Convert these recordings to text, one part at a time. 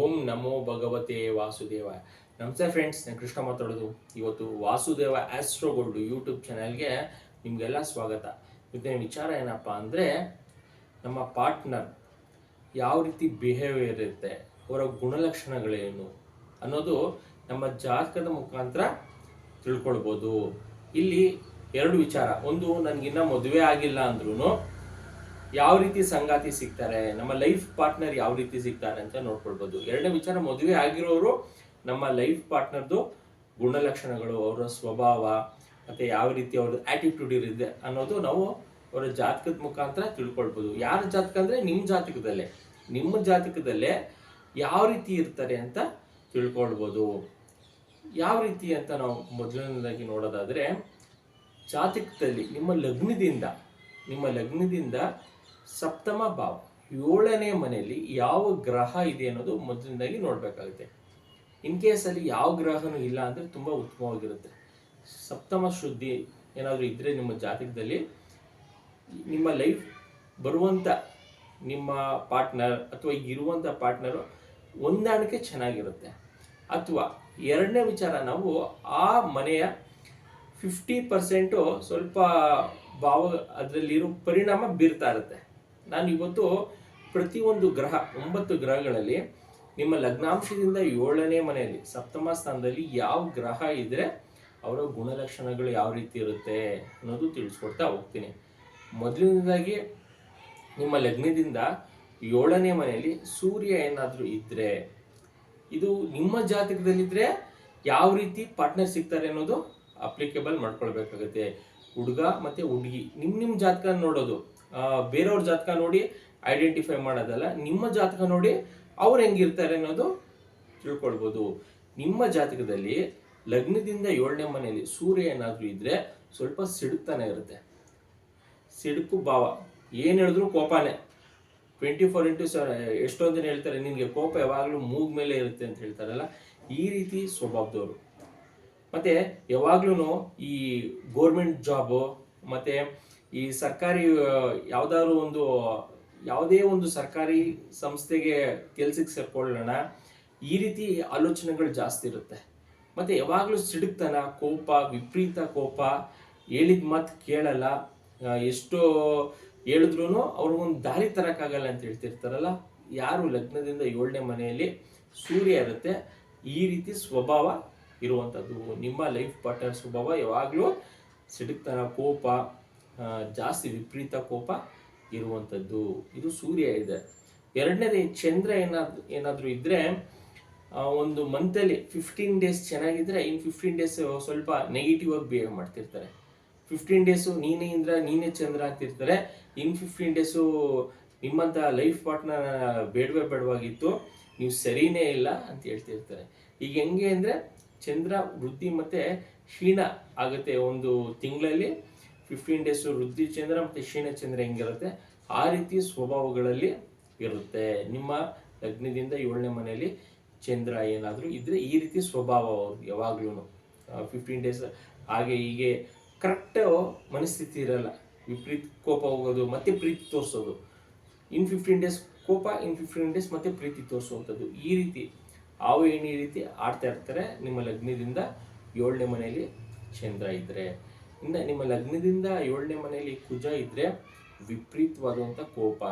ಓಂ ನಮೋ ಭಗವತೆ ವಾಸುದೇವ. ನಮಸ್ತೆ ಫ್ರೆಂಡ್ಸ್ ನಾನು ಕೃಷ್ಣ ಮಾತಾಡೋದು. ಇವತ್ತು ವಾಸುದೇವ ಆಸ್ಟ್ರೋ ಗೋಲ್ಡ್ ಯೂಟ್ಯೂಬ್ ಚಾನಲ್ಗೆ ನಿಮಗೆಲ್ಲ ಸ್ವಾಗತ. ಇವತ್ತಿನ ವಿಚಾರ ಏನಪ್ಪ ಅಂದರೆ, ನಮ್ಮ ಪಾರ್ಟ್ನರ್ ಯಾವ ರೀತಿ ಬಿಹೇವಿಯರ್ ಇರುತ್ತೆ, ಅವರ ಗುಣಲಕ್ಷಣಗಳೇನು ಅನ್ನೋದು ನಮ್ಮ ಜಾತಕದ ಮುಖಾಂತರ ತಿಳ್ಕೊಳ್ಬೋದು. ಇಲ್ಲಿ ಎರಡು ವಿಚಾರ. ಒಂದು, ನನಗಿನ್ನ ಮದುವೆ ಆಗಿಲ್ಲ ಅಂದ್ರೂ ಯಾವ ರೀತಿ ಸಂಗಾತಿ ಸಿಗ್ತಾರೆ, ನಮ್ಮ ಲೈಫ್ ಪಾರ್ಟ್ನರ್ ಯಾವ ರೀತಿ ಸಿಗ್ತಾರೆ ಅಂತ ನೋಡ್ಕೊಳ್ಬೋದು. ಎರಡನೇ ವಿಚಾರ, ಮದುವೆ ಆಗಿರೋರು ನಮ್ಮ ಲೈಫ್ ಪಾರ್ಟ್ನರ್ದು ಗುಣಲಕ್ಷಣಗಳು, ಅವರ ಸ್ವಭಾವ, ಮತ್ತೆ ಯಾವ ರೀತಿ ಅವ್ರದ್ದು ಆಟಿಟ್ಯೂಡ್ ಇರುತ್ತೆ ಅನ್ನೋದು ನಾವು ಅವರ ಜಾತಕದ ಮುಖಾಂತರ ತಿಳ್ಕೊಳ್ಬೋದು. ಯಾರ ಜಾತಕ ಅಂದ್ರೆ ನಿಮ್ಮ ಜಾತಕದಲ್ಲೇ. ನಿಮ್ಮ ಜಾತಕದಲ್ಲೇ ಯಾವ ರೀತಿ ಇರ್ತಾರೆ ಅಂತ ತಿಳ್ಕೊಳ್ಬೋದು. ಯಾವ ರೀತಿ ಅಂತ ನಾವು ಮೊದಲನೇದಾಗಿ ನೋಡೋದಾದ್ರೆ, ಜಾತಕದಲ್ಲಿ ನಿಮ್ಮ ಲಗ್ನದಿಂದ ನಿಮ್ಮ ಲಗ್ನದಿಂದ ಸಪ್ತಮ ಭಾವ. ಏಳನೇ ಮನೆಯಲ್ಲಿ ಯಾವ ಗ್ರಹ ಇದೆ ಅನ್ನೋದು ಮೊದಲನೇದಾಗಿ ನೋಡಬೇಕಾಗುತ್ತೆ. ಇನ್ ಕೇಸ್ ಅಲ್ಲಿ ಯಾವ ಗ್ರಹನೂ ಇಲ್ಲ ಅಂದ್ರೆ ತುಂಬಾ ಉತ್ತಮವಾಗಿರುತ್ತೆ. ಸಪ್ತಮ ಶುದ್ಧಿ ಏನಾದರೂ ಇದ್ರೆ ನಿಮ್ಮ ಜಾತಕದಲ್ಲಿ ನಿಮ್ಮ ಲೈಫ್ ಬರುವಂತ ನಿಮ್ಮ ಪಾರ್ಟ್ನರ್ ಅಥವಾ ಇರುವಂಥ ಪಾರ್ಟ್ನರು ಹೊಂದಾಣಿಕೆ ಚೆನ್ನಾಗಿರುತ್ತೆ. ಅಥವಾ ಎರಡನೇ ವಿಚಾರ ನಾವು ಆ ಮನೆಯ ಫಿಫ್ಟಿ ಪರ್ಸೆಂಟು ಸ್ವಲ್ಪ ಭಾವ ಅದರಲ್ಲಿರೋ ಪರಿಣಾಮ ಬೀರ್ತಾ ಇರುತ್ತೆ. ನಾನು ಇವತ್ತು ಪ್ರತಿಯೊಂದು ಗ್ರಹ, ಒಂಬತ್ತು ಗ್ರಹಗಳಲ್ಲಿ ನಿಮ್ಮ ಲಗ್ನಾಂಶದಿಂದ ಏಳನೇ ಮನೆಯಲ್ಲಿ, ಸಪ್ತಮ ಸ್ಥಾನದಲ್ಲಿ ಯಾವ ಗ್ರಹ ಇದ್ರೆ ಅವರ ಗುಣಲಕ್ಷಣಗಳು ಯಾವ ರೀತಿ ಇರುತ್ತೆ ಅನ್ನೋದು ತಿಳಿಸ್ಕೊಡ್ತಾ ಹೋಗ್ತೀನಿ. ಮೊದಲನೇದಾಗಿ ನಿಮ್ಮ ಲಗ್ನದಿಂದ ಏಳನೇ ಮನೆಯಲ್ಲಿ ಸೂರ್ಯ ಏನಾದರೂ ಇದ್ರೆ, ಇದು ನಿಮ್ಮ ಜಾತಕದಲ್ಲಿದ್ದರೆ ಯಾವ ರೀತಿ ಪಾರ್ಟ್ನರ್ ಸಿಗ್ತಾರೆ ಅನ್ನೋದು ಅಪ್ಲಿಕೇಬಲ್ ಮಾಡ್ಕೊಳ್ಬೇಕಾಗುತ್ತೆ. ಹುಡುಗ ಮತ್ತೆ ಹುಡುಗಿ ನಿಮ್ಮ ನಿಮ್ಮ ಜಾತಕ ನೋಡೋದು. ಬೇರೆಯವ್ರ ಜಾತಕ ನೋಡಿ ಐಡೆಂಟಿಫೈ ಮಾಡೋದಲ್ಲ, ನಿಮ್ಮ ಜಾತಕ ನೋಡಿ ಅವ್ರು ಹೆಂಗಿರ್ತಾರೆ ಅನ್ನೋದು ತಿಳ್ಕೊಳ್ಬೋದು. ನಿಮ್ಮ ಜಾತಕದಲ್ಲಿ ಲಗ್ನದಿಂದ ಏಳನೇ ಮನೆಯಲ್ಲಿ ಸೂರ್ಯ ಏನಾದರೂ ಇದ್ರೆ ಸ್ವಲ್ಪ ಸಿಡುಕ್ತಾನೆ ಇರುತ್ತೆ. ಸಿಡುಕು ಭಾವ. ಏನು ಹೇಳಿದ್ರು ಕೋಪನೇ. ಟ್ವೆಂಟಿ ಫೋರ್ ಇಂಟು ಎಷ್ಟೊಂದು ದಿನ ಹೇಳ್ತಾರೆ ನಿಮಗೆ ಕೋಪ ಯಾವಾಗಲೂ ಮೂಗ್ ಮೇಲೆ ಇರುತ್ತೆ ಅಂತ ಹೇಳ್ತಾರಲ್ಲ, ಈ ರೀತಿ ಸ್ವಭಾವದವರು. ಮತ್ತೆ ಯಾವಾಗ್ಲೂ ಈ ಗೋರ್ಮೆಂಟ್ ಜಾಬು ಮತ್ತೆ ಈ ಸರ್ಕಾರಿ ಯಾವ್ದಾದ್ರು ಒಂದು, ಯಾವುದೇ ಒಂದು ಸರ್ಕಾರಿ ಸಂಸ್ಥೆಗೆ ಕೆಲ್ಸಕ್ಕೆ ಸೇರ್ಕೊಳ್ಳೋಣ, ಈ ರೀತಿ ಆಲೋಚನೆಗಳು ಜಾಸ್ತಿ ಇರುತ್ತೆ. ಮತ್ತೆ ಯಾವಾಗಲೂ ಸಿಡುಕ್ತನ, ಕೋಪ, ವಿಪರೀತ ಕೋಪ, ಹೇಳಿದ ಮಾತು ಕೇಳಲ್ಲ ಎಷ್ಟೋ ಹೇಳಿದ್ರು ಅವ್ರಿಗೊಂದು ದಾರಿ ತರೋಕ್ಕಾಗಲ್ಲ ಅಂತ ಹೇಳ್ತಿರ್ತಾರಲ್ಲ, ಯಾರು ಲಗ್ನದಿಂದ ಏಳನೇ ಮನೆಯಲ್ಲಿ ಸೂರ್ಯ ಇರುತ್ತೆ, ಈ ರೀತಿ ಸ್ವಭಾವ ಇರುವಂಥದ್ದು. ನಿಮ್ಮ ಲೈಫ್ ಪಾರ್ಟ್ನರ್ ಸ್ವಭಾವ ಯಾವಾಗಲೂ ಸಿಡುಕ್ತನ, ಕೋಪ ಜಾಸ್ತಿ ವಿಪರೀತ ಕೋಪ ಇರುವಂಥದ್ದು ಇದು ಸೂರ್ಯ ಇದೆ. ಎರಡನೇದು ಚಂದ್ರ ಏನಾದ್ರು ಏನಾದರೂ ಇದ್ದರೆ ಒಂದು ಮಂತಲ್ಲಿ ಫಿಫ್ಟೀನ್ ಡೇಸ್ ಚೆನ್ನಾಗಿದ್ದರೆ ಇನ್ನು ಫಿಫ್ಟೀನ್ ಡೇಸ್ ಸ್ವಲ್ಪ ನೆಗೆಟಿವ್ ಆಗಿ ಬಿಹೇವ್ ಮಾಡ್ತಿರ್ತಾರೆ. ಫಿಫ್ಟೀನ್ ಡೇಸು ನೀನೇ ಇಂದ್ರ, ನೀನೇ ಚಂದ್ರ ಆಗ್ತಿರ್ತಾರೆ ಇನ್ ಫಿಫ್ಟೀನ್ ಡೇಸು ನಿಮ್ಮಂಥ ಲೈಫ್ ಪಾರ್ಟ್ನರ್ ಬೇಡವೇ ಬೇಡವಾಗಿತ್ತು. ನೀವು ಸರಿನೇ ಇಲ್ಲ ಅಂತ ಹೇಳ್ತಿರ್ತಾರೆ. ಈಗ ಹೆಂಗೆ ಅಂದರೆ, ಚಂದ್ರ ವೃದ್ಧಿ ಮತ್ತು ಕ್ಷೀಣ ಆಗುತ್ತೆ ಒಂದು ತಿಂಗಳಲ್ಲಿ. ಫಿಫ್ಟೀನ್ ಡೇಸು ವೃದ್ಧಿ ಚಂದ್ರ ಮತ್ತೆ ಕ್ಷೀಣ ಚಂದ್ರ ಹೆಂಗಿರುತ್ತೆ? ಆ ರೀತಿ ಸ್ವಭಾವಗಳಲ್ಲಿ ಇರುತ್ತೆ. ನಿಮ್ಮ ಲಗ್ನದಿಂದ ಏಳನೇ ಮನೆಯಲ್ಲಿ ಚಂದ್ರ ಏನಾದರೂ ಇದ್ರೆ ಈ ರೀತಿ ಸ್ವಭಾವ ಅವ್ರದ್ದು ಯಾವಾಗ್ಲೂ ಫಿಫ್ಟೀನ್ ಡೇಸ್ ಹಾಗೆ ಹೀಗೆ ಕರೆಕ್ಟ್ ಮನಸ್ಥಿತಿ ಇರಲ್ಲ. ವಿಪರೀತ ಕೋಪ ಹೋಗೋದು, ಮತ್ತೆ ಪ್ರೀತಿ ತೋರಿಸೋದು. ಇನ್ ಫಿಫ್ಟೀನ್ ಡೇಸ್ ಕೋಪ, ಇನ್ ಫಿಫ್ಟೀನ್ ಡೇಸ್ ಮತ್ತೆ ಪ್ರೀತಿ ತೋರಿಸುವಂಥದ್ದು ಈ ರೀತಿ, ಹಾವು ಈ ರೀತಿ ಆಡ್ತಾ ಇರ್ತಾರೆ ನಿಮ್ಮ ಲಗ್ನದಿಂದ ಏಳನೇ ಮನೆಯಲ್ಲಿ ಚಂದ್ರ ಇದ್ರೆ. ಇನ್ನು ನಿಮ್ಮ ಲಗ್ನದಿಂದ ಏಳನೇ ಮನೆಯಲ್ಲಿ ಕುಜ ಇದ್ದರೆ ವಿಪರೀತವಾದಂಥ ಕೋಪ.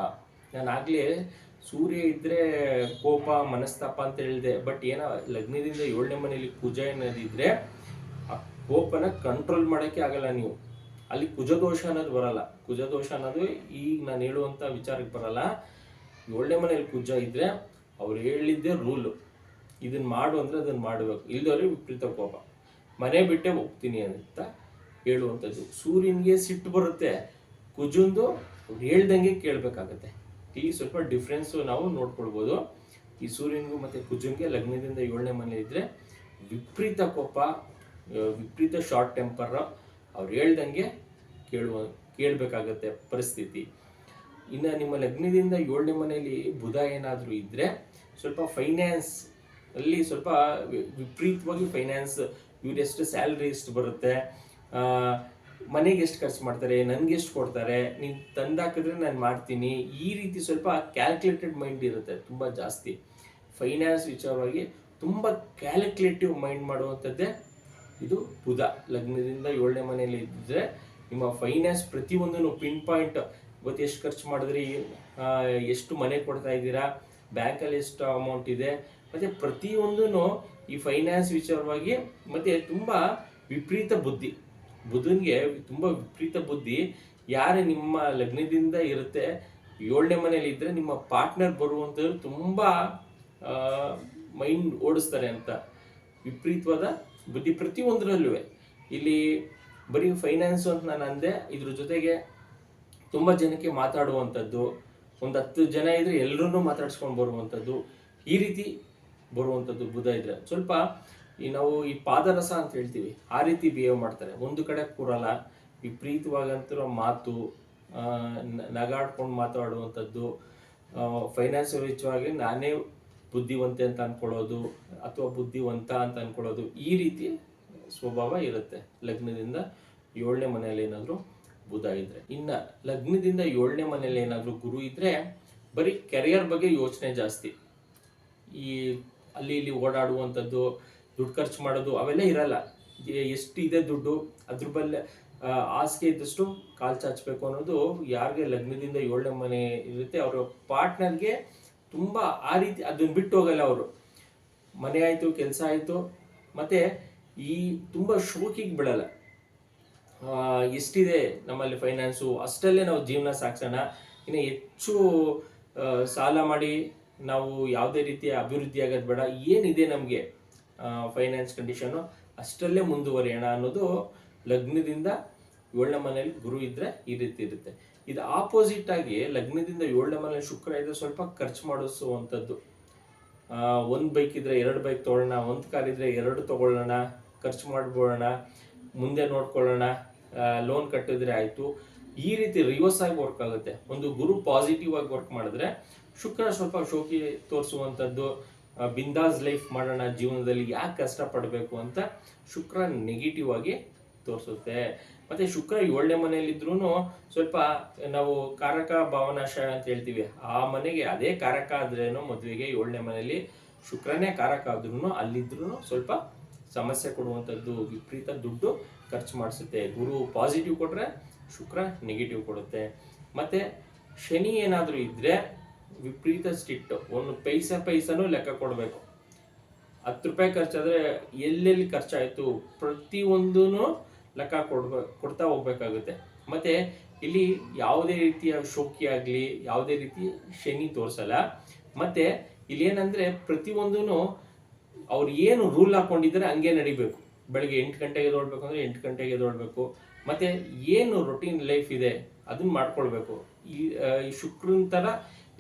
ನಾನು ಆಗ್ಲೇ ಸೂರ್ಯ ಇದ್ರೆ ಕೋಪ, ಮನಸ್ತಾಪ ಅಂತ ಹೇಳಿದೆ. ಬಟ್ ಏನೋ ಲಗ್ನದಿಂದ ಏಳನೇ ಮನೆಯಲ್ಲಿ ಕುಜ ಅನ್ನೋದಿದ್ರೆ ಆ ಕೋಪನ ಕಂಟ್ರೋಲ್ ಮಾಡೋಕ್ಕೆ ಆಗಲ್ಲ ನೀವು. ಅಲ್ಲಿ ಕುಜದೋಷ ಅನ್ನೋದು ಬರಲ್ಲ. ಕುಜದೋಷ ಅನ್ನೋದು ಈಗ ನಾನು ಹೇಳುವಂಥ ವಿಚಾರಕ್ಕೆ ಬರಲ್ಲ. ಏಳನೇ ಮನೆಯಲ್ಲಿ ಕುಜ ಇದ್ದರೆ ಅವ್ರು ಹೇಳಿದ್ದೇ ರೂಲು ಇದನ್ನ ಮಾಡು ಅಂದ್ರೆ ಅದನ್ನ ಮಾಡಬೇಕು ಇಲ್ದವ್ರಿಗೆ ವಿಪರೀತ ಕೋಪ. ಮನೆ ಬಿಟ್ಟೆ ಹೋಗ್ತೀನಿ ಅಂತ ಹೇಳುವಂಥದ್ದು. ಸೂರ್ಯನಿಗೆ ಸಿಟ್ಟು ಬರುತ್ತೆ. ಕುಜುಂದು ಅವ್ರು ಹೇಳ್ದಂಗೆ ಕೇಳಬೇಕಾಗತ್ತೆ. ಇಲ್ಲಿ ಸ್ವಲ್ಪ ಡಿಫ್ರೆನ್ಸು ನಾವು ನೋಡ್ಕೊಳ್ಬೋದು. ಈ ಸೂರ್ಯನಿಗೂ ಮತ್ತು ಕುಜುಂಗೆ ಲಗ್ನದಿಂದ ಏಳನೇ ಮನೆ ಇದ್ದರೆ ವಿಪರೀತ ಕೋಪ ವಿಪರೀತ ಶಾರ್ಟ್ ಟೆಂಪರ್ ಅವ್ರು ಹೇಳ್ದಂಗೆ ಕೇಳುವ, ಕೇಳಬೇಕಾಗತ್ತೆ ಪರಿಸ್ಥಿತಿ. ಇನ್ನು ನಿಮ್ಮ ಲಗ್ನದಿಂದ ಏಳನೇ ಮನೆಯಲ್ಲಿ ಬುಧ ಏನಾದರೂ ಇದ್ದರೆ ಸ್ವಲ್ಪ ಫೈನಾನ್ಸ್ ಅಲ್ಲಿ ಸ್ವಲ್ಪ ವಿಪರೀತವಾಗಿ ಫೈನಾನ್ಸ್ ಇವ್ರೆಷ್ಟು ಸ್ಯಾಲ್ರಿ ಎಷ್ಟು ಬರುತ್ತೆ. ಮನೆಗೆ ಎಷ್ಟು ಖರ್ಚು ಮಾಡ್ತಾರೆ, ನನಗೆ ಎಷ್ಟು ಕೊಡ್ತಾರೆ, ನೀನು ತಂದಾಕಿದ್ರೆ ನಾನು ಮಾಡ್ತೀನಿ, ಈ ರೀತಿ ಸ್ವಲ್ಪ ಕ್ಯಾಲ್ಕುಲೇಟೆಡ್ ಮೈಂಡ್ ಇರುತ್ತೆ, ತುಂಬ ಜಾಸ್ತಿ. ಫೈನಾನ್ಸ್ ವಿಚಾರವಾಗಿ ತುಂಬ ಕ್ಯಾಲ್ಕುಲೇಟಿವ್ ಮೈಂಡ್ ಮಾಡುವಂಥದ್ದೇ ಇದು ಬುಧ. ಲಗ್ನದಿಂದ ಏಳನೇ ಮನೆಯಲ್ಲಿ ಇದ್ದರೆ ನಿಮ್ಮ ಫೈನಾನ್ಸ್ ಪ್ರತಿಯೊಂದನ್ನು ಪಿನ್ ಪಾಯಿಂಟ್ ಇವತ್ತು ಎಷ್ಟು ಖರ್ಚು ಮಾಡಿದ್ರಿ ಎಷ್ಟು ಮನೆ ಕೊಡ್ತಾ ಇದ್ದೀರಾ ಬ್ಯಾಂಕಲ್ಲಿ ಎಷ್ಟು ಅಮೌಂಟ್ ಇದೆ, ಮತ್ತು ಪ್ರತಿಯೊಂದೂ ಈ ಫೈನಾನ್ಸ್ ವಿಚಾರವಾಗಿ, ಮತ್ತು ತುಂಬ ವಿಪರೀತ ಬುದ್ಧಿ. ಬುಧನ್ಗೆ ತುಂಬ ವಿಪರೀತ ಬುದ್ಧಿ. ಯಾರೇ ನಿಮ್ಮ ಲಗ್ನದಿಂದ ಇರುತ್ತೆ, ಏಳನೇ ಮನೇಲಿ ಇದ್ದರೆ ನಿಮ್ಮ ಪಾರ್ಟ್ನರ್ ಬರುವಂಥವ್ರು ತುಂಬ ಮೈಂಡ್ ಓಡಿಸ್ತಾರೆ ಅಂತ. ವಿಪರೀತವಾದ ಬುದ್ಧಿ ಪ್ರತಿಯೊಂದರಲ್ಲೂ. ಇಲ್ಲಿ ಬರೀ ಫೈನಾನ್ಸ್ ಅಂತ ನಾನು ಅಂದೆ, ಇದ್ರ ಜೊತೆಗೆ ತುಂಬ ಜನಕ್ಕೆ ಮಾತಾಡುವಂಥದ್ದು ಒಂದು ಹತ್ತು ಜನ ಇದ್ರೆ ಎಲ್ಲರನ್ನೂ ಮಾತಾಡ್ಸ್ಕೊಂಡು ಬರುವಂಥದ್ದು ಈ ರೀತಿ ಬರುವಂಥದ್ದು ಬುಧ ಇದ್ರೆ. ಸ್ವಲ್ಪ ಈ ನಾವು ಈ ಪಾದರಸ ಅಂತ ಹೇಳ್ತೀವಿ, ಆ ರೀತಿ ಬಿಹೇವ್ ಮಾಡ್ತಾರೆ. ಒಂದು ಕಡೆ ಕೂರಲ್ಲ, ವಿಪರೀತವಾಗಂತಿರೋ ಮಾತು ನಗಾಡ್ಕೊಂಡು ಮಾತಾಡುವಂಥದ್ದು ಫೈನಾನ್ಸ್ ವಿಚಾರವಾಗಿ ನಾನೇ ಬುದ್ಧಿವಂತೆ ಅಂತ ಅನ್ಕೊಳ್ಳೋದು, ಅಥವಾ ಬುದ್ಧಿವಂತ ಅಂತ ಅನ್ಕೊಳ್ಳೋದು, ಈ ರೀತಿ ಸ್ವಭಾವ ಇರುತ್ತೆ. ಲಗ್ನದಿಂದ ಏಳನೇ ಮನೆಯಲ್ಲಿ ಏನಾದರೂ ಬುಧ ಇದ್ರೆ. ಇನ್ನ ಲಗ್ನದಿಂದ ಏಳನೇ ಮನೆಯಲ್ಲಿ ಏನಾದರೂ ಗುರು ಇದ್ರೆ, ಬರೀ ಕೆರಿಯರ್ ಬಗ್ಗೆ ಯೋಚನೆ ಜಾಸ್ತಿ. ಈ ಅಲ್ಲಿ ಇಲ್ಲಿ ಓಡಾಡುವಂಥದ್ದು ದುಡ್ಡು ಖರ್ಚು ಮಾಡೋದು ಅವೆಲ್ಲ ಇರಲ್ಲ. ಎಷ್ಟು ಇದೆ ದುಡ್ಡು, ಅದ್ರ ಬಲ್ಲೆ ಹಾಸಿಗೆ ಇದ್ದಷ್ಟು ಕಾಲು ಚಾಚಬೇಕು ಅನ್ನೋದು ಯಾರಿಗೆ ಲಗ್ನದಿಂದ ಏಳನೇ ಮನೆ ಇರುತ್ತೆ, ಅವರ ಪಾರ್ಟ್ನರ್ಗೆ ತುಂಬ ಆ ರೀತಿ ಅದನ್ನ ಬಿಟ್ಟು ಹೋಗಲ್ಲ ಅವರು. ಮನೆ ಆಯಿತು, ಕೆಲಸ ಆಯಿತು, ಮತ್ತು ಈ ತುಂಬ ಶೋಕಿಗೆ ಬಿಡಲ್ಲ. ಎಷ್ಟಿದೆ ನಮ್ಮಲ್ಲಿ ಫೈನಾನ್ಸು, ಅಷ್ಟಲ್ಲೇ ನಾವು ಜೀವನ ಸಾಗಿಸೋಣ. ಇನ್ನು ಹೆಚ್ಚು ಸಾಲ ಮಾಡಿ ನಾವು ಯಾವುದೇ ರೀತಿಯ ಅಭಿವೃದ್ಧಿ ಆಗೋದು ಬೇಡ. ಏನಿದೆ ನಮಗೆ? ಫೈನಾನ್ಸ್ ಕಂಡೀಷನು ಅಷ್ಟರಲ್ಲೇ ಮುಂದುವರಿಯೋಣ ಅನ್ನೋದು ಲಗ್ನದಿಂದ ಏಳನೇ ಮನೆಯಲ್ಲಿ ಗುರು ಇದ್ದರೆ ಈ ರೀತಿ ಇರುತ್ತೆ. ಇದು ಆಪೋಸಿಟ್ ಆಗಿ ಲಗ್ನದಿಂದ ಏಳನೇ ಮನೆಯಲ್ಲಿ ಶುಕ್ರ ಇದ್ರೆ ಸ್ವಲ್ಪ ಖರ್ಚು ಮಾಡಿಸುವಂಥದ್ದು. ಒಂದು ಬೈಕ್ ಇದ್ರೆ ಎರಡು ಬೈಕ್ ತೊಗೊಳ್ಳೋಣ, ಒಂದು ಕಾರ್ ಇದ್ರೆ ಎರಡು ತೊಗೊಳ್ಳೋಣ, ಖರ್ಚು ಮಾಡ್ಬೋಣ ಮುಂದೆ ನೋಡ್ಕೊಳ್ಳೋಣ ಲೋನ್ ಕಟ್ಟಿದ್ರೆ ಆಯಿತು. ಈ ರೀತಿ ರಿವರ್ಸ್ ಆಗಿ ವರ್ಕ್ ಆಗುತ್ತೆ. ಒಂದು ಗುರು ಪಾಸಿಟಿವ್ ಆಗಿ ವರ್ಕ್ ಮಾಡಿದ್ರೆ ಶುಕ್ರ ಸ್ವಲ್ಪ ಶೋಕಿ ತೋರಿಸುವಂಥದ್ದು ಬಿಂದಾಸ್ ಲೈಫ್ ಮಾಡೋಣ ಜೀವನದಲ್ಲಿ ಯಾಕೆ ಕಷ್ಟಪಡಬೇಕು ಅಂತ ಶುಕ್ರ ನೆಗೆಟಿವ್ ಆಗಿ ತೋರಿಸುತ್ತೆ. ಮತ್ತೆ ಶುಕ್ರ ಏಳನೇ ಮನೆಯಲ್ಲಿದ್ರೂ ಸ್ವಲ್ಪ ನಾವು ಕಾರಕ ಭಾವನಾಶಯ ಅಂತ ಹೇಳ್ತೀವಿ. ಆ ಮನೆಗೆ ಅದೇ ಕಾರಕ ಆದ್ರೇನು ಮದುವೆಗೆ ಏಳನೇ ಮನೆಯಲ್ಲಿ ಶುಕ್ರನೇ ಕಾರಕ ಆದ್ರೂ ಅಲ್ಲಿದ್ರೂ ಸ್ವಲ್ಪ ಸಮಸ್ಯೆ ಕೊಡುವಂಥದ್ದು, ವಿಪರೀತ ದುಡ್ಡು ಖರ್ಚು ಮಾಡಿಸುತ್ತೆ. ಗುರು ಪಾಸಿಟಿವ್ ಕೊಟ್ಟರೆ ಶುಕ್ರ ನೆಗೆಟಿವ್ ಕೊಡುತ್ತೆ. ಮತ್ತೆ ಶನಿ ಏನಾದರೂ ಇದ್ರೆ ವಿಪರೀತ ಸ್ಟಿಟ್ಟು ಒಂದು ಪೈಸಾ ಪೈಸಾನು ಲೆಕ್ಕ ಕೊಡಬೇಕು. ಹತ್ತು ರೂಪಾಯಿ ಖರ್ಚಾದರೆ ಎಲ್ಲೆಲ್ಲಿ ಖರ್ಚಾಯಿತು ಪ್ರತಿಯೊಂದೂ ಲೆಕ್ಕ ಕೊಡ್ಬೇಕು ಕೊಡ್ತಾ ಹೋಗ್ಬೇಕಾಗುತ್ತೆ. ಮತ್ತೆ ಇಲ್ಲಿ ಯಾವುದೇ ರೀತಿಯ ಶೋಕಿ ಆಗಲಿ, ಯಾವುದೇ ರೀತಿ ಶನಿ ತೋರಿಸಲ್ಲ. ಮತ್ತೆ ಇಲ್ಲಿ ಏನಂದ್ರೆ ಪ್ರತಿಯೊಂದೂ ಅವ್ರು ಏನು ರೂಲ್ ಹಾಕ್ಕೊಂಡಿದ್ದಾರೆ ಹಂಗೆ ನಡಿಬೇಕು. ಬೆಳಗ್ಗೆ ಎಂಟು ಗಂಟೆಗೆ ದೊಡ್ಬೇಕು ಅಂದ್ರೆ ಎಂಟು ಗಂಟೆಗೆ ದೊಡ್ಬೇಕು ಮತ್ತೆ ಏನು ರೊಟೀನ್ ಲೈಫ್ ಇದೆ ಅದನ್ನ ಮಾಡ್ಕೊಳ್ಬೇಕು. ಈ ಶುಕ್ರನ್ ಥರ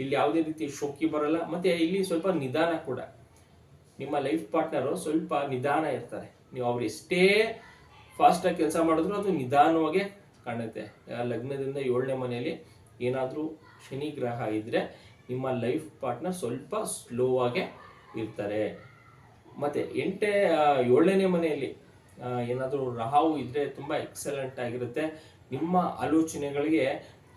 ಇಲ್ಲಿ ಯಾವುದೇ ರೀತಿ ಶೋಕಿ ಬರಲ್ಲ. ಮತ್ತೆ ಇಲ್ಲಿ ಸ್ವಲ್ಪ ನಿಧಾನ ಕೂಡ. ನಿಮ್ಮ ಲೈಫ್ ಪಾರ್ಟ್ನರು ಸ್ವಲ್ಪ ನಿಧಾನ ಇರ್ತಾರೆ. ನೀವು ಅವ್ರು ಎಷ್ಟೇ ಫಾಸ್ಟಾಗಿ ಕೆಲಸ ಮಾಡಿದ್ರು ಅದು ನಿಧಾನವಾಗೇ ಕಾಣುತ್ತೆ. ಲಗ್ನದಿಂದ ಏಳನೇ ಮನೆಯಲ್ಲಿ ಏನಾದರೂ ಶನಿ ಗ್ರಹ ಇದ್ದರೆ ನಿಮ್ಮ ಲೈಫ್ ಪಾರ್ಟ್ನರ್ ಸ್ವಲ್ಪ ಸ್ಲೋ ಆಗೇ ಇರ್ತಾರೆ. ಮತ್ತು ಎಂಟೇ ಏಳನೇ ಮನೆಯಲ್ಲಿ ಏನಾದರೂ ರಾಹು ಇದ್ದರೆ ತುಂಬ ಎಕ್ಸಲೆಂಟ್ ಆಗಿರುತ್ತೆ. ನಿಮ್ಮ ಆಲೋಚನೆಗಳಿಗೆ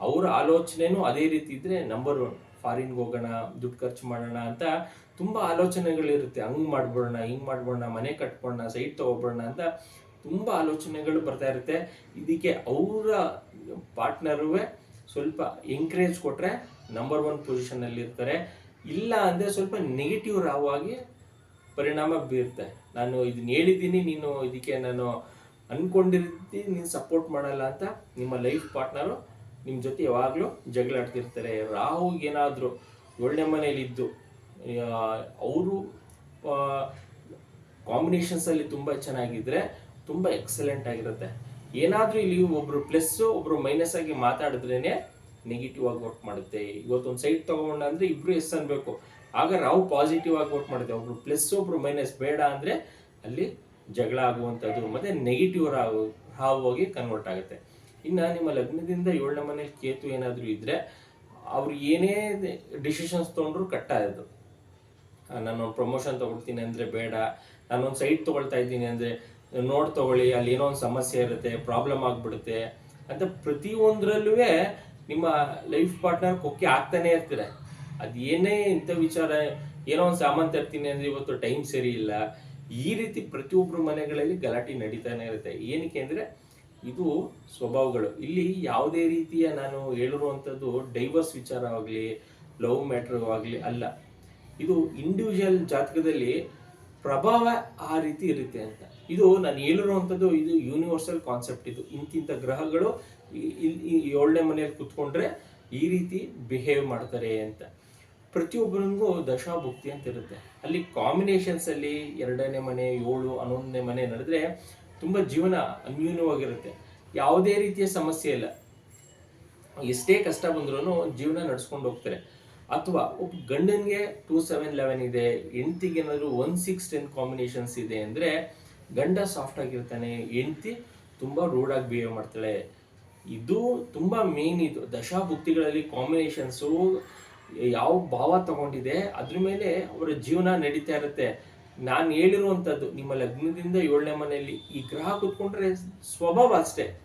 ಅವರ ಆಲೋಚನೆನೂ ಅದೇ ರೀತಿ ಇದ್ದರೆ ನಂಬರ್ ಒನ್ ಫಾರಿನ್ಗೆ ಹೋಗೋಣ, ದುಡ್ಡು ಖರ್ಚು ಮಾಡೋಣ ಅಂತ ತುಂಬ ಆಲೋಚನೆಗಳಿರುತ್ತೆ. ಹಂಗೆ ಮಾಡ್ಬಿಡೋಣ, ಹಿಂಗೆ ಮಾಡ್ಬಿಡೋಣ, ಮನೆ ಕಟ್ಬೋಣ ಸೈಟ್ ತೊಗೊಬೋಣ ಅಂತ ತುಂಬ ಆಲೋಚನೆಗಳು ಬರ್ತಾ ಇರುತ್ತೆ. ಇದಕ್ಕೆ ಅವರ ಪಾರ್ಟ್ನರುವೆ ಸ್ವಲ್ಪ ಎಂಕರೇಜ್ ಕೊಟ್ಟರೆ ನಂಬರ್ ಒನ್ ಪೊಸಿಷನಲ್ಲಿ ಇರ್ತಾರೆ. ಇಲ್ಲ ಅಂದರೆ ಸ್ವಲ್ಪ ನೆಗೆಟಿವ್ ರಾವಾಗಿ ಪರಿಣಾಮ ಬೀರುತ್ತೆ. ನಾನು ಇದನ್ನ ಹೇಳಿದ್ದೀನಿ, ನೀನು ಇದಕ್ಕೆ ನಾನು ಅಂದ್ಕೊಂಡಿರ್ತೀನಿ ನೀನು ಸಪೋರ್ಟ್ ಮಾಡಲ್ಲ ಅಂತ ನಿಮ್ಮ ಲೈಫ್ ಪಾರ್ಟ್ನರು ನಿಮ್ಮ ಜೊತೆ ಯಾವಾಗಲೂ ಜಗಳಾಡ್ತಿರ್ತಾರೆ ರಾಹುಗೇನಾದರೂ ಏಳನೇ ಮನೇಲಿದ್ದು ಅವರು ಕಾಂಬಿನೇಷನ್ಸಲ್ಲಿ ತುಂಬ ಚೆನ್ನಾಗಿದ್ದರೆ ತುಂಬ ಎಕ್ಸಲೆಂಟ್ ಆಗಿರುತ್ತೆ. ಏನಾದರೂ ಇಲ್ಲಿ ಒಬ್ಬರು ಪ್ಲಸ್ಸು ಒಬ್ಬರು ಮೈನಸ್ ಆಗಿ ಮಾತಾಡಿದ್ರೇನೆ ನೆಗೆಟಿವ್ ಆಗಿ ವರ್ಕ್ ಮಾಡುತ್ತೆ. ಇವತ್ತೊಂದು ಸೈಟ್ ತೊಗೊಂಡ ಅಂದರೆ ಇಬ್ಬರು ಎಸ್ ಅನ್ಬೇಕು. ಆಗ ರಾವು ಪಾಸಿಟಿವ್ ಆಗಿ ವರ್ಕ್ ಮಾಡುತ್ತೆ. ಒಬ್ಬರು ಪ್ಲಸ್ ಒಬ್ಬರು ಮೈನಸ್ ಬೇಡ ಅಂದರೆ ಅಲ್ಲಿ ಜಗಳ ಆಗುವಂಥದ್ದು ಮತ್ತು ನೆಗೆಟಿವ್ ರಾವು ಹೋಗಿ ಕನ್ವರ್ಟ್ ಆಗುತ್ತೆ. ಇನ್ನ ನಿಮ್ಮ ಲಗ್ನದಿಂದ ಏಳನೇ ಮನೇಲಿ ಕೇತು ಏನಾದರೂ ಇದ್ದರೆ ಅವ್ರು ಏನೇ ಡಿಸಿಷನ್ಸ್ ತೊಗೊಂಡ್ರು ಕಟ್ಟಾಗೋದು ನಾನು ಪ್ರಮೋಷನ್ ತಗೊಳ್ತೀನಿ ಅಂದರೆ ಬೇಡ. ನಾನೊಂದು ಸೈಟ್ ತೊಗೊಳ್ತಾ ಇದ್ದೀನಿ ಅಂದರೆ ನೋಡ್ ತಗೊಳ್ಳಿ, ಅಲ್ಲಿ ಏನೋ ಒಂದು ಸಮಸ್ಯೆ ಇರುತ್ತೆ ಪ್ರಾಬ್ಲಮ್ ಆಗಿಬಿಡುತ್ತೆ ಅಂತ ಪ್ರತಿಯೊಂದರಲ್ಲೂ ನಿಮ್ಮ ಲೈಫ್ ಪಾರ್ಟ್ನರ್ ಕೊಕ್ಕೆ ಆಗ್ತಾನೆ ಇರ್ತಾರೆ. ಅದು ಏನೇ ಇಂಥ ವಿಚಾರ, ಏನೋ ಒಂದು ಸಾಮಾನು ತರ್ತೀನಿ ಅಂದ್ರೆ ಇವತ್ತು ಟೈಮ್ ಸರಿ ಇಲ್ಲ. ಈ ರೀತಿ ಪ್ರತಿಯೊಬ್ಬರು ಮನೆಗಳಲ್ಲಿ ಗಲಾಟೆ ನಡೀತಾನೆ ಇರುತ್ತೆ. ಏನಕ್ಕೆ ಅಂದ್ರೆ ಇದು ಸ್ವಭಾವಗಳು. ಇಲ್ಲಿ ಯಾವುದೇ ರೀತಿಯ ನಾನು ಹೇಳಿರುವಂಥದ್ದು ಡೈವರ್ಸ್ ವಿಚಾರವಾಗಲಿ ಲವ್ ಮ್ಯಾಟರ್ ಆಗಲಿ ಅಲ್ಲ. ಇದು ಇಂಡಿವಿಜುವಲ್ ಜಾತಕದಲ್ಲಿ ಪ್ರಭಾವ ಆ ರೀತಿ ಇರುತ್ತೆ ಅಂತ. ಇದು ನಾನು ಹೇಳಿರುವಂಥದ್ದು ಇದು ಯೂನಿವರ್ಸಲ್ ಕಾನ್ಸೆಪ್ಟ್ ಇದು. ಇಂತಿಂಥ ಗ್ರಹಗಳು ಏಳನೇ ಮನೆಯಲ್ಲಿ ಕುತ್ಕೊಂಡ್ರೆ ಈ ರೀತಿ ಬಿಹೇವ್ ಮಾಡ್ತಾರೆ ಅಂತ. ಪ್ರತಿಯೊಬ್ಬರಿಗೂ ದಶಾಭುಕ್ತಿ ಅಂತ ಇರುತ್ತೆ. ಅಲ್ಲಿ ಕಾಂಬಿನೇಷನ್ಸ್ ಅಲ್ಲಿ ಎರಡನೇ ಮನೆ, ಏಳು, ಹನ್ನೊಂದನೇ ಮನೆ ನಡೆದ್ರೆ ತುಂಬಾ ಜೀವನ ಅನ್ಯೂನ್ಯವಾಗಿರುತ್ತೆ. ಯಾವುದೇ ರೀತಿಯ ಸಮಸ್ಯೆ ಇಲ್ಲ. ಎಷ್ಟೇ ಕಷ್ಟ ಬಂದ್ರೂ ಜೀವನ ನಡ್ಸ್ಕೊಂಡು ಹೋಗ್ತಾರೆ. ಅಥವಾ ಒಬ್ಬ ಗಂಡನಿಗೆ ಟೂ ಸೆವೆನ್ ಲೆವೆನ್ ಇದೆ, ಹೆಂಡ್ತಿಗೆ ಏನಾದರೂ ಒನ್ ಸಿಕ್ಸ್ ಟೆನ್ ಕಾಂಬಿನೇಷನ್ಸ್ ಇದೆ ಅಂದ್ರೆ ಗಂಡ ಸಾಫ್ಟ್ ಆಗಿರ್ತಾನೆ, ಹೆಂಡ್ತಿ ತುಂಬಾ ರೂಡ್ ಆಗಿ ಬಿಹೇವ್ ಮಾಡ್ತಾಳೆ. ಇದು ತುಂಬಾ ಮೇನ್ ಇದು. ದಶಾಭುಕ್ತಿಗಳಲ್ಲಿ ಕಾಂಬಿನೇಷನ್ಸು ಯಾವ ಭಾವ ತಗೊಂಡಿದೆ, ಅದ್ರ ಮೇಲೆ ಅವರ ಜೀವನ ನಡೀತಾ ಇರುತ್ತೆ. ನಾನು ಹೇಳಿರುವಂಥದ್ದು ನಿಮ್ಮ ಲಗ್ನದಿಂದ ಏಳನೇ ಮನೆಯಲ್ಲಿ ಈ ಗ್ರಹ ಕೂತ್ಕೊಂಡ್ರೆ ಸ್ವಭಾವ ಅಷ್ಟೇ.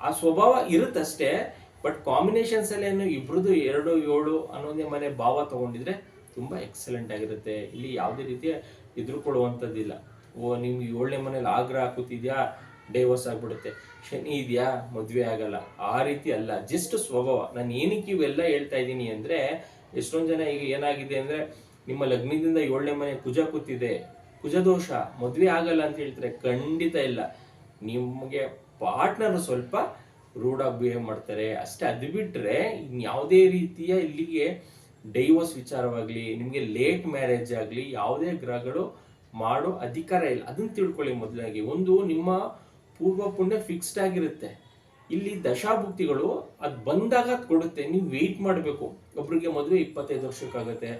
ಆ ಸ್ವಭಾವ ಇರುತ್ತಷ್ಟೇ ಬಟ್ ಕಾಂಬಿನೇಷನ್ಸ್ ಅಲ್ಲಿ ಏನು ಇಬ್ರದ್ದು ಎರಡು, ಏಳು ಅನ್ನೋದೇ ಮನೆ ಭಾವ ತಗೊಂಡಿದ್ರೆ ತುಂಬಾ ಎಕ್ಸಲೆಂಟ್ ಆಗಿರುತ್ತೆ. ಇಲ್ಲಿ ಯಾವುದೇ ರೀತಿಯ ಎದುರುಕೊಳ್ಳುವಂಥದ್ದಿಲ್ಲ ಓ ನಿಮ್ಗೆ ಏಳನೇ ಮನೇಲಿ ಆಗ್ರಹ ಗ್ರಹ ಕೂತಿದ್ಯಾ? ಡೈವರ್ಸ್ ಆಗ್ಬಿಡುತ್ತೆ. ಶನಿ ಇದೆಯಾ? ಮದುವೆ ಆಗಲ್ಲ. ಆ ರೀತಿ ಅಲ್ಲ ಜಸ್ಟ್ ಸ್ವಭಾವ. ನಾನು ಏನಕ್ಕೆ ಇವೆಲ್ಲ ಹೇಳ್ತಾ ಇದ್ದೀನಿ ಅಂದ್ರೆ, ಎಷ್ಟೊಂದು ಜನ ಈಗ ಏನಾಗಿದೆ ಅಂದ್ರೆ ನಿಮ್ಮ ಲಗ್ನದಿಂದ ಏಳನೇ ಮನೆ ಕುಜ ಕೂತಿದೆ ಕುಜದೋಷ ಮದುವೆ ಆಗಲ್ಲ ಅಂತ ಹೇಳ್ತಾರೆ, ಖಂಡಿತ ಇಲ್ಲ. ನಿಮಗೆ ಪಾರ್ಟ್ನರ್ ಸ್ವಲ್ಪ ರೂಢಾಗಿ ಬಿಹೇವ್ ಮಾಡ್ತಾರೆ. ಅಷ್ಟೇ ಅದು ಬಿಟ್ರೆ ಯಾವುದೇ ರೀತಿಯ ಇಲ್ಲಿಗೆ ಡೈವೋರ್ಸ್ ವಿಚಾರವಾಗಲಿ, ನಿಮಗೆ ಲೇಟ್ ಮ್ಯಾರೇಜ್ ಆಗಲಿ, ಯಾವುದೇ ಗ್ರಹಗಳು ಮಾಡೋ ಅಧಿಕಾರ ಇಲ್ಲ. ಅದನ್ನ ತಿಳ್ಕೊಳ್ಳಿ ಮೊದಲಾಗಿ. ಒಂದು ನಿಮ್ಮ ಪೂರ್ವ ಪುಣ್ಯ ಫಿಕ್ಸ್ಡ್ ಆಗಿರುತ್ತೆ. ಇಲ್ಲಿ ದಶಾಭುಕ್ತಿಗಳು ಅದು ಬಂದಾಗ ಕೊಡುತ್ತೆ. ನೀವು ವೆಯ್ಟ್ ಮಾಡಬೇಕು. ಒಬ್ರಿಗೆ ಮದುವೆ ಇಪ್ಪತ್ತೈದು ವರ್ಷಕ್ಕಾಗತ್ತೆ.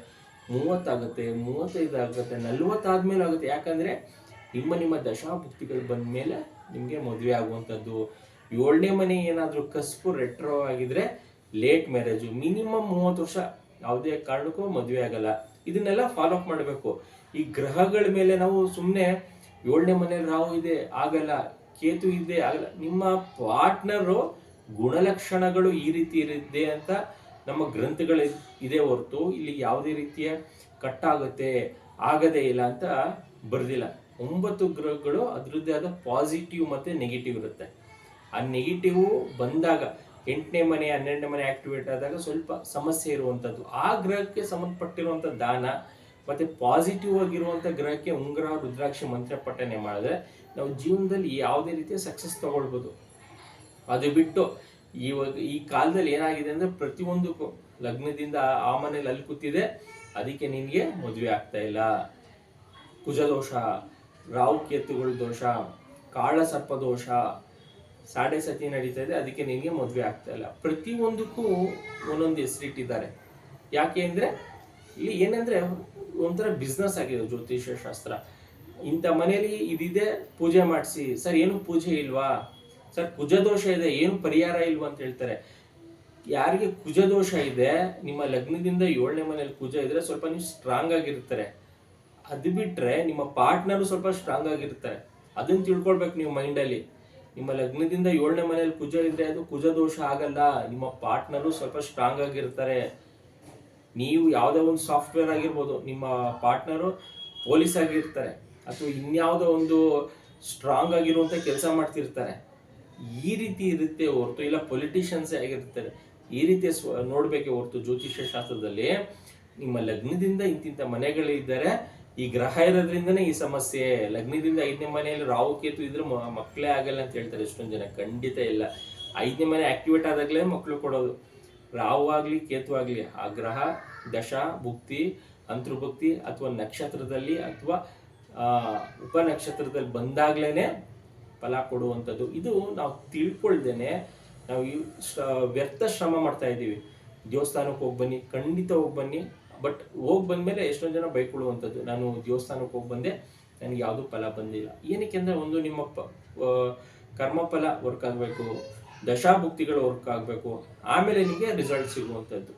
ಮೂವತ್ತಾಗತ್ತೆ, ಮೂವತ್ತೈದು ಆಗುತ್ತೆ, ನಲ್ವತ್ತಾದ್ಮೇಲೆ ಆಗುತ್ತೆ. ಯಾಕಂದ್ರೆ ನಿಮ್ಮ ನಿಮ್ಮ ದಶಾಭುಕ್ತಿಗಳು ಬಂದ ಮೇಲೆ ನಿಮಗೆ ಮದುವೆ ಆಗುವಂಥದ್ದು. ಏಳನೇ ಮನೆ ಏನಾದರೂ ಕಸ್ಪು ರೆಟ್ರೋ ಆಗಿದ್ರೆ ಲೇಟ್ ಮ್ಯಾರೇಜು ಮಿನಿಮಮ್ ಮೂವತ್ತು ವರ್ಷ ಯಾವುದೇ ಕಾರಣಕ್ಕೂ ಮದುವೆ ಆಗಲ್ಲ. ಇದನ್ನೆಲ್ಲ ಫಾಲೋ ಅಪ್ ಮಾಡಬೇಕು. ಈ ಗ್ರಹಗಳ ಮೇಲೆ ನಾವು ಸುಮ್ಮನೆ ಏಳನೇ ಮನೇಲಿ ರಾಹು ಇದೆ, ಆಗಲ್ಲ, ಕೇತು ಇದೆ, ಆಗಲ್ಲ. ನಿಮ್ಮ ಪಾರ್ಟ್ನರು ಗುಣಲಕ್ಷಣಗಳು ಈ ರೀತಿ ಇರುತ್ತೆ ಅಂತ ನಮ್ಮ ಗ್ರಂಥಗಳು ಇದೆ ಹೊರತು ಇಲ್ಲಿ ಯಾವುದೇ ರೀತಿಯ ಕಟ್ಟಾಗುತ್ತೆ, ಆಗದೇ ಇಲ್ಲ ಅಂತ ಬರ್ದಿಲ್ಲ. ಒಂಬತ್ತು ಗ್ರಹಗಳು ಅದರದ್ದೇ ಆದ ಪಾಸಿಟಿವ್ ಮತ್ತೆ ನೆಗೆಟಿವ್ ಇರುತ್ತೆ. ಆ ನೆಗೆಟಿವ್ ಬಂದಾಗ, ಎಂಟನೇ ಮನೆ, ಹನ್ನೆರಡನೇ ಮನೆ ಆಕ್ಟಿವೇಟ್ ಆದಾಗ ಸ್ವಲ್ಪ ಸಮಸ್ಯೆ ಇರುವಂಥದ್ದು. ಆ ಗ್ರಹಕ್ಕೆ ಸಂಬಂಧಪಟ್ಟಿರುವಂಥ ದಾನ ಮತ್ತೆ ಪಾಸಿಟಿವ್ ಆಗಿರುವಂಥ ಗ್ರಹಕ್ಕೆ ಉಂಗುರ, ರುದ್ರಾಕ್ಷಿ ಮಂತ್ರ ಪಠನೆ ಮಾಡಿದ್ರೆ ನಾವು ಜೀವನದಲ್ಲಿ ಯಾವುದೇ ರೀತಿಯ ಸಕ್ಸಸ್ ತಗೊಳ್ಬೋದು. ಅದು ಬಿಟ್ಟು ಇವಾಗ ಈ ಕಾಲದಲ್ಲಿ ಏನಾಗಿದೆ ಅಂದ್ರೆ ಪ್ರತಿಯೊಂದು ಲಗ್ನದಿಂದ ಆ ಮನೇಲಿ ಅಲ್ಲಿ ಕೂತಿದೆ, ಅದಕ್ಕೆ ನಿನಗೆ ಮದುವೆ ಆಗ್ತಾ ಇಲ್ಲ. ಕುಜದೋಷ ರಾವು ಕೇತುಗಳ ದೋಷ ಕಾಳ ಸರ್ಪ ದೋಷ, ಸಾಡೆ ಸತಿ ನಡೀತಾ ಇದೆ, ಅದಕ್ಕೆ ನಿನಗೆ ಮದುವೆ ಆಗ್ತಾ ಇಲ್ಲ. ಪ್ರತಿಯೊಂದಕ್ಕೂ ಒಂದೊಂದು ಹೆಸರಿಟ್ಟಿದ್ದಾರೆ ಯಾಕೆ ಅಂದ್ರೆ, ಇಲ್ಲಿ ಏನಂದ್ರೆ ಒಂಥರ ಬಿಸ್ನೆಸ್ ಆಗಿದೆ ಜ್ಯೋತಿಷ್ಯ ಶಾಸ್ತ್ರ ಇಂಥ ಮನೇಲಿ ಇದಿದೆ, ಪೂಜೆ ಮಾಡಿಸಿ. ಸರ್, ಏನು ಪೂಜೆ ಇಲ್ವಾ? ಸರ್, ಕುಜದೋಷ ಇದೆ, ಏನು ಪರಿಹಾರ ಇಲ್ವಾ ಅಂತ ಹೇಳ್ತಾರೆ. ಯಾರಿಗೆ ಕುಜದೋಷ ಇದೆ, ನಿಮ್ಮ ಲಗ್ನದಿಂದ ಏಳನೇ ಮನೇಲಿ ಕುಜ ಇದ್ರೆ ಸ್ವಲ್ಪ ನೀವು ಸ್ಟ್ರಾಂಗ್ ಆಗಿರ್ತಾರೆ. ಅದು ಬಿಟ್ರೆ ನಿಮ್ಮ ಪಾರ್ಟ್ನರು ಸ್ವಲ್ಪ ಸ್ಟ್ರಾಂಗ್ ಆಗಿರ್ತಾರೆ. ಅದನ್ನ ತಿಳ್ಕೊಳ್ಬೇಕು ನೀವು ಮೈಂಡಲ್ಲಿ ನಿಮ್ಮ ಲಗ್ನದಿಂದ ಏಳನೇ ಮನೇಲಿ ಕುಜ ಇದ್ರೆ ಅದು ಕುಜ ದೋಷ ಆಗಲ್ಲ. ನಿಮ್ಮ ಪಾರ್ಟ್ನರು ಸ್ವಲ್ಪ ಸ್ಟ್ರಾಂಗ್ ಆಗಿರ್ತಾರೆ. ನೀವು ಯಾವುದೋ ಒಂದು ಸಾಫ್ಟ್ವೇರ್ ಆಗಿರ್ಬೋದು, ನಿಮ್ಮ ಪಾರ್ಟ್ನರು ಪೊಲೀಸ್ ಆಗಿರ್ತಾರೆ. ಅಥವಾ ಇನ್ಯಾವುದೋ ಒಂದು ಸ್ಟ್ರಾಂಗ್ ಆಗಿರುವಂಥ ಕೆಲಸ ಮಾಡ್ತಿರ್ತಾರೆ. ಈ ರೀತಿ ಇರುತ್ತೆ ಹೊರತು, ಇಲ್ಲ ಪೊಲಿಟಿಷಿಯನ್ಸೇ ಆಗಿರ್ತಾರೆ, ಈ ರೀತಿ ಸ್ವ, ನೋಡ್ಬೇಕೆ ಹೊರತು ಜ್ಯೋತಿಷ್ಯ ಶಾಸ್ತ್ರದಲ್ಲಿ, ನಿಮ್ಮ ಲಗ್ನದಿಂದ ಇಂತಿಂಥ ಮನೆಗಳಿದ್ದಾರೆ ಈ ಗ್ರಹ ಇರೋದ್ರಿಂದನೇ ಈ ಸಮಸ್ಯೆ, ಲಗ್ನದಿಂದ ಐದನೇ ಮನೆಯಲ್ಲಿ ರಾಹು ಕೇತು ಇದ್ರೆ ಮಕ್ಕಳೇ ಆಗಲ್ಲ ಅಂತ ಹೇಳ್ತಾರೆ ಎಷ್ಟೊಂದು ಜನ, ಖಂಡಿತ ಇಲ್ಲ. ಐದನೇ ಮನೆ ಆಕ್ಟಿವೇಟ್ ಆದಾಗಲೇ ಮಕ್ಕಳು ಕೊಡೋದು. ರಾಹು ಆಗಲಿ, ಕೇತು ಆಗಲಿ, ಆ ಗ್ರಹ, ದಶ, ಭುಕ್ತಿ ಅಂತರ್ಭುಕ್ತಿ ಅಥವಾ ನಕ್ಷತ್ರದಲ್ಲಿ ಅಥವಾ ಉಪನಕ್ಷತ್ರದಲ್ಲಿ ಬಂದಾಗ್ಲೇನೆ ಫಲ ಕೊಡುವಂಥದ್ದು. ಇದು ನಾವು ತಿಳ್ಕೊಳ್ದೇನೆ ನಾವು ಈ ವ್ಯರ್ಥ ಶ್ರಮ ಮಾಡ್ತಾ ಇದ್ದೀವಿ. ದೇವಸ್ಥಾನಕ್ಕೆ ಹೋಗಿ ಬನ್ನಿ, ಖಂಡಿತ ಹೋಗಿ ಬನ್ನಿ. ಬಟ್ ಹೋಗಿ ಬಂದಮೇಲೆ ಎಷ್ಟೊಂದು ಜನ ಬೈಕೊಳ್ಳುವಂಥದ್ದು. ನಾನು ದೇವಸ್ಥಾನಕ್ಕೆ ಹೋಗಿ ಬಂದೆ, ನನಗೆ ಯಾವುದೂ ಫಲ ಬಂದಿಲ್ಲ. ಏನಕ್ಕೆ ಅಂದರೆ ಒಂದು ನಿಮ್ಮ ಪ ಕರ್ಮಫಲ ವರ್ಕ್ ಆಗಬೇಕು, ದಶಾಭುಕ್ತಿಗಳು ವರ್ಕ್ ಆಗಬೇಕು. ಆಮೇಲೆ ನಿಮಗೆ ರಿಸಲ್ಟ್ ಸಿಗುವಂಥದ್ದು.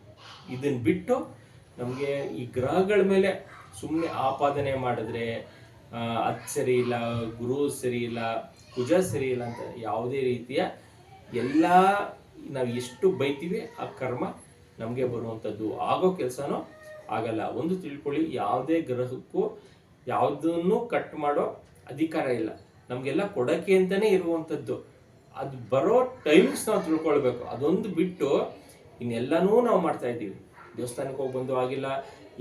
ಇದನ್ನು ಬಿಟ್ಟು ನಮಗೆ ಈ ಗ್ರಹಗಳ ಮೇಲೆ ಸುಮ್ಮನೆ ಆಪಾದನೆ ಮಾಡಿದ್ರೆ ಅದ್ ಸರಿ ಇಲ್ಲ, ಗುರು ಸರಿ ಇಲ್ಲ ಕುಜ ಸರಿ ಇಲ್ಲ ಅಂತ ಯಾವುದೇ ರೀತಿಯ ಎಲ್ಲ ನಾವು ಎಷ್ಟು ಬೈತೀವಿ ಆ ಕರ್ಮ ನಮಗೆ ಬರುವಂಥದ್ದು ಆಗೋ ಕೆಲಸನೂ ಆಗಲ್ಲ. ಒಂದು ತಿಳ್ಕೊಳ್ಳಿ, ಯಾವುದೇ ಗ್ರಹಕ್ಕೂ ಯಾವುದನ್ನು ಕಟ್ ಮಾಡೋ ಅಧಿಕಾರ ಇಲ್ಲ. ನಮಗೆಲ್ಲ ಕೊಡಕ್ಕೆ ಅಂತಲೇ ಇರುವಂಥದ್ದು ಅದು ಬರೋ ಟೈಮ್ಸ್ ನಾವು ತಿಳ್ಕೊಳ್ಬೇಕು. ಅದೊಂದು ಬಿಟ್ಟು ಇನ್ನೆಲ್ಲನೂ ನಾವು ಮಾಡ್ತಾ ಇದ್ದೀವಿ. ದೇವಸ್ಥಾನಕ್ಕೆ ಹೋಗಿ ಬಂದು ಆಗಿಲ್ಲ,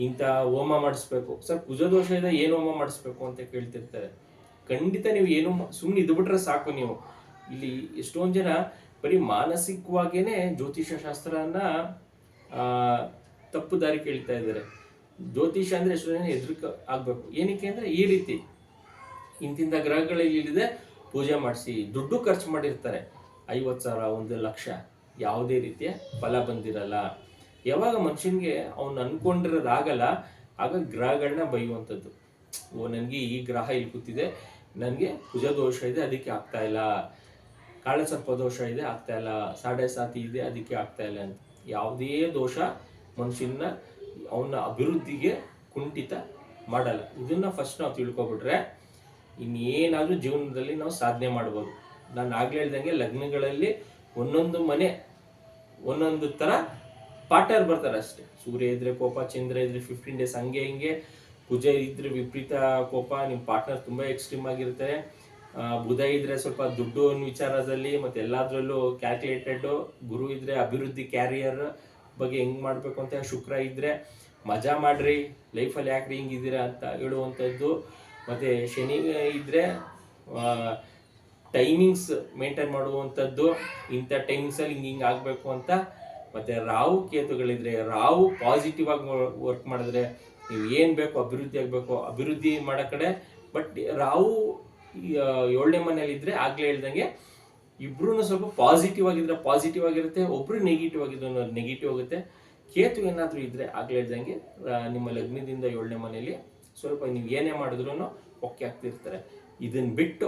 ಇಂಥ ಹೋಮ ಮಾಡಿಸ್ಬೇಕು. ಸರ್ ಕುಜದೋಷ ಇದೆ, ಏನು ಹೋಮ ಮಾಡಿಸ್ಬೇಕು ಅಂತ ಕೇಳ್ತಿರ್ತಾರೆ. ಖಂಡಿತ ನೀವು ಏನು ಸುಮ್ಮನೆ ಇದ್ಬಿಟ್ರೆ ಸಾಕು ನೀವು. ಇಲ್ಲಿ ಎಷ್ಟೊಂದು ಜನ ಬರೀ ಮಾನಸಿಕವಾಗೇನೆ ಜ್ಯೋತಿಷ ಶಾಸ್ತ್ರನ ತಪ್ಪು ದಾರಿ ಕೇಳ್ತಾ ಇದ್ದಾರೆ. ಜ್ಯೋತಿಷ ಅಂದ್ರೆ ಎಷ್ಟೋ ಜನ ಹೆದರಿಕೆ ಆಗ್ಬೇಕು. ಏನಕ್ಕೆ ಅಂದ್ರೆ ಈ ರೀತಿ ಇಂತಿಂಥ ಗ್ರಹಗಳಲ್ಲಿ ಪೂಜೆ ಮಾಡಿಸಿ, ದುಡ್ಡು ಖರ್ಚು ಮಾಡಿರ್ತಾರೆ. ಐವತ್ತು ಸಾವಿರ, ಒಂದು ಲಕ್ಷ, ಯಾವುದೇ ರೀತಿಯ ಫಲ ಬಂದಿರಲ್ಲ. ಯಾವಾಗ ಮನುಷ್ಯನಿಗೆ ಅವನು ಅನ್ಕೊಂಡಿರೋದಾಗಲ್ಲ, ಆಗ ಗ್ರಹಗಳನ್ನ ಬೈಯುವಂಥದ್ದು. ಓ, ನನಗೆ ಈ ಗ್ರಹ ಇಲ್ಲಿ ಕೂತಿದೆ ನನಗೆ ಕುಜ ದೋಷ ಇದೆ, ಅದಕ್ಕೆ ಆಗ್ತಾ ಇಲ್ಲ. ಕಾಳಸರ್ಪ ದೋಷ ಇದೆ, ಆಗ್ತಾ ಇಲ್ಲ. ಸಾಡೆ ಸಾತಿ ಇದೆ, ಅದಕ್ಕೆ ಆಗ್ತಾ ಇಲ್ಲ ಅಂತ. ಯಾವುದೇ ದೋಷ ಮನುಷ್ಯನ, ಅವನ ಅಭಿವೃದ್ಧಿಗೆ ಕುಂಠಿತ ಮಾಡಲ್ಲ. ಇದನ್ನ ಫಸ್ಟ್ ನಾವು ತಿಳ್ಕೊಬಿಟ್ರೆ ಇನ್ನೇನಾದರೂ ಜೀವನದಲ್ಲಿ ನಾವು ಸಾಧನೆ ಮಾಡ್ಬೋದು. ನಾನು ಆಗ್ಲೇ ಹೇಳ್ದಂಗೆ ಲಗ್ನಗಳಲ್ಲಿ ಒಂದೊಂದು ಮನೆ, ಒಂದೊಂದು ತರ ಪಾರ್ಟ್ನರ್ ಬರ್ತಾರೆ ಅಷ್ಟೇ. ಸೂರ್ಯ ಇದ್ರೆ ಕೋಪ, ಚಂದ್ರ ಇದ್ರೆ ಫಿಫ್ಟೀನ್ ಡೇಸ್ ಹಂಗೆ ಹಿಂಗೆ ಕುಜ ಇದ್ರೆ ವಿಪರೀತ ಕೋಪ ನಿಮ್ಮ ಪಾರ್ಟ್ನರ್ ತುಂಬಾ ಎಕ್ಸ್ಟ್ರೀಮ್ ಆಗಿರ್ತಾರೆ. ಬುಧ ಇದ್ರೆ ಸ್ವಲ್ಪ ದುಡ್ಡು ವಿಚಾರದಲ್ಲಿ, ಮತ್ತೆ ಎಲ್ಲಾದ್ರಲ್ಲೂ ಕ್ಯಾಲ್ಕುಲೇಟೆಡ್ ಗುರು ಇದ್ರೆ ಅಭಿವೃದ್ಧಿ ಕ್ಯಾರಿಯರ್ ಬಗ್ಗೆ ಹೆಂಗ್ ಮಾಡ್ಬೇಕು ಅಂತ ಶುಕ್ರ ಇದ್ರೆ, ಮಜಾ ಮಾಡ್ರಿ ಲೈಫಲ್ಲಿ ಯಾಕ್ರಿ ಹಿಂಗಿದ್ದೀರಾ ಅಂತ ಹೇಳುವಂಥದ್ದು ಮತ್ತೆ ಶನಿ ಇದ್ರೆ ಟೈಮಿಂಗ್ಸ್ ಮೇಂಟೈನ್ ಮಾಡುವಂಥದ್ದು ಇಂಥ ಟೈಮಿಂಗ್ಸಲ್ಲಿ ಹಿಂಗೆ ಹಿಂಗೆ ಆಗಬೇಕು ಅಂತ. ಮತ್ತೆ ರಾಹು ಕೇತುಗಳಿದ್ರೆ, ರಾಹು ಪಾಸಿಟಿವ್ ಆಗಿ ವರ್ಕ್ ಮಾಡಿದ್ರೆ ನೀವು ಏನು ಬೇಕು ಅಭಿವೃದ್ಧಿ ಆಗಬೇಕು ಅಭಿವೃದ್ಧಿ ಮಾಡೋ ಕಡೆ ಬಟ್ ರಾಹು ಏಳನೇ ಮನೇಲಿದ್ದರೆ ಆಗಲೇ ಹೇಳ್ದಂಗೆ ಇಬ್ರು ಸ್ವಲ್ಪ ಪಾಸಿಟಿವ್ ಆಗಿದ್ರೆ ಪಾಸಿಟಿವ್ ಆಗಿರುತ್ತೆ, ಒಬ್ರು ನೆಗೆಟಿವ್ ಆಗಿದ್ರೆ ನೆಗೆಟಿವ್ ಆಗುತ್ತೆ ಕೇತು ಏನಾದರೂ ಇದ್ರೆ ಆಗ್ಲೇ ಹೇಳ್ದಂಗೆ ನಿಮ್ಮ ಲಗ್ನದಿಂದ ಏಳನೇ ಮನೆಯಲ್ಲಿ ಸ್ವಲ್ಪ ನೀವು ಏನೇ ಮಾಡಿದ್ರೂ ಒಕ್ಕೆ ಆಗ್ತಿರ್ತಾರೆ. ಇದನ್ನು ಬಿಟ್ಟು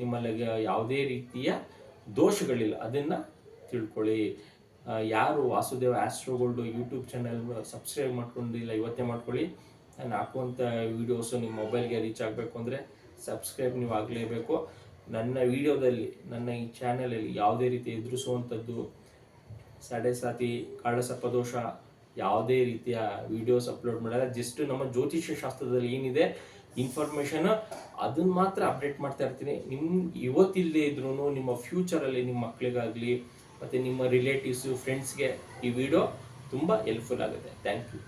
ನಿಮ್ಮಲ್ಲಿ ಯಾವುದೇ ರೀತಿಯ ದೋಷಗಳಿಲ್ಲ. ಅದನ್ನು ತಿಳ್ಕೊಳ್ಳಿ. ಯಾರು Vasudeva Astro Gold YouTube channel subscribe ಮಾಡ್ಕೊಂಡಿಲ್ಲ, ಇವತ್ತೇ ಮಾಡ್ಕೊಳ್ಳಿ. ನಾನು ಹಾಕುವಂಥ ವೀಡಿಯೋಸು ನಿಮ್ಮ ಮೊಬೈಲ್ಗೆ ರೀಚ್ ಆಗಬೇಕು ಅಂದರೆ ಸಬ್ಸ್ಕ್ರೈಬ್ ನೀವು ಆಗಲೇಬೇಕು. ನನ್ನ ವಿಡಿಯೋದಲ್ಲಿ ನನ್ನ ಈ ಚಾನಲಲ್ಲಿ ಯಾವುದೇ ರೀತಿ ಎದುರಿಸುವಂಥದ್ದು ಸಾತಿ ಕಾಳಸಪದೋಷ ಯಾವುದೇ ರೀತಿಯ ವಿಡಿಯೋಸ್ ಅಪ್ಲೋಡ್ ಮಾಡಲ್ಲ ಜಸ್ಟ್ ನಮ್ಮ ಜ್ಯೋತಿಷ್ಯ ಶಾಸ್ತ್ರದಲ್ಲಿ ಏನಿದೆ ಇನ್ಫಾರ್ಮೇಷನ್ ಅದನ್ನ ಮಾತ್ರ ಅಪ್ಡೇಟ್ ಮಾಡ್ತಾ ಇರ್ತೀನಿ. ನಿಮ್ಮ ಇವತ್ತಿಲ್ಲದೆ ಇದ್ರೂ ನಿಮ್ಮ ಫ್ಯೂಚರಲ್ಲಿ ನಿಮ್ಮ ಮಕ್ಕಳಿಗಾಗಲಿ ಮತ್ತು ನಿಮ್ಮ ರಿಲೇಟಿವ್ಸು ಫ್ರೆಂಡ್ಸ್ಗೆ ಈ ವಿಡಿಯೋ ತುಂಬ ಹೆಲ್ಪ್ಫುಲ್ ಆಗುತ್ತೆ. Thank you